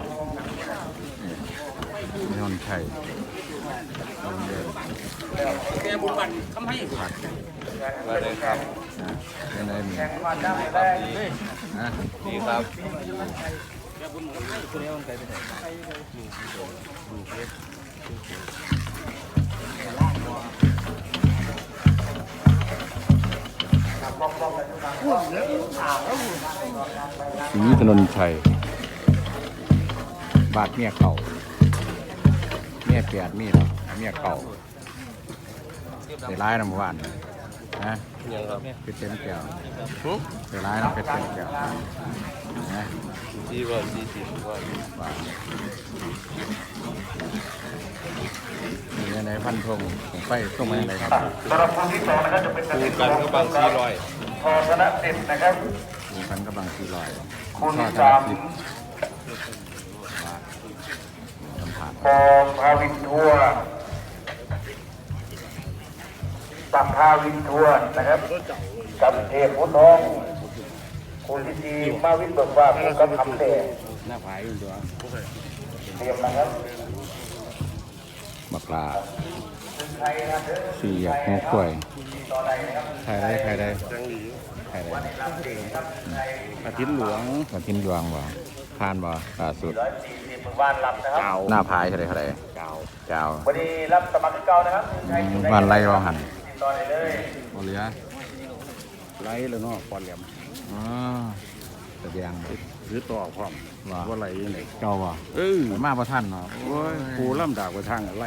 นี่นนชัยโรงเรียนแกบุญบันทำให้ผักมาเลยครับนะยังไงมีครับดีนะดีครับสีถนนชัย บาดเมียเก่าเมียเปียดมีหรอเมียเก่าเสียร้ายนะเมื่อวานนะยังครับเป็นเต็มแก้วหึเสียร้ายนะเป็นเต็มแก้วนะที่ว่าที่สิบว่าว่ามีอะไรพันธงผมไปส่งมาอะไรครับสำหรับคนที่สองนะครับจะเป็นคูกันก็บางสี่ร้อยพอชนะเด็ดนะครับมีพันกำลังสี่ลอยคุณทอดสามสิบว่าสั มผัสพอพาวินทัวร์ปักพาวินทัวร์นะครับกับเทพพุทธทองคุณที่ดีมาวินเบิกว่าคุณกับคำเตะหน้าผายอยู่ตัวเตรียมนะครับบักลาใครนะเด้อสี่อยากหัวกล้วยต่อใดนะครับใครได้ใครได้จังหลีใครได้รับเด็กครับในอาทิตย์หลวงอาทิตย์หลวงบ่ ผ่านบ่ล่าสุดร้อยสี่สิบหมู่บ้านรับนะครับหน้าพายเท่าไรเท่าไรเจ้าเจ้าวันนี้รับสมัครที่เก่านะครับใครอยู่ในวันไรเราหันติดต่อได้เลยบ่เหลือไล่แล้วเนาะปอนแหลมอ๋อแสดงบ่หรือต่อพร้อมว่าว่าไหลยังไงเจ้าบ่เออมาบ่ทันเนาะโอ้ยกูล่ำดากไปทางอะไร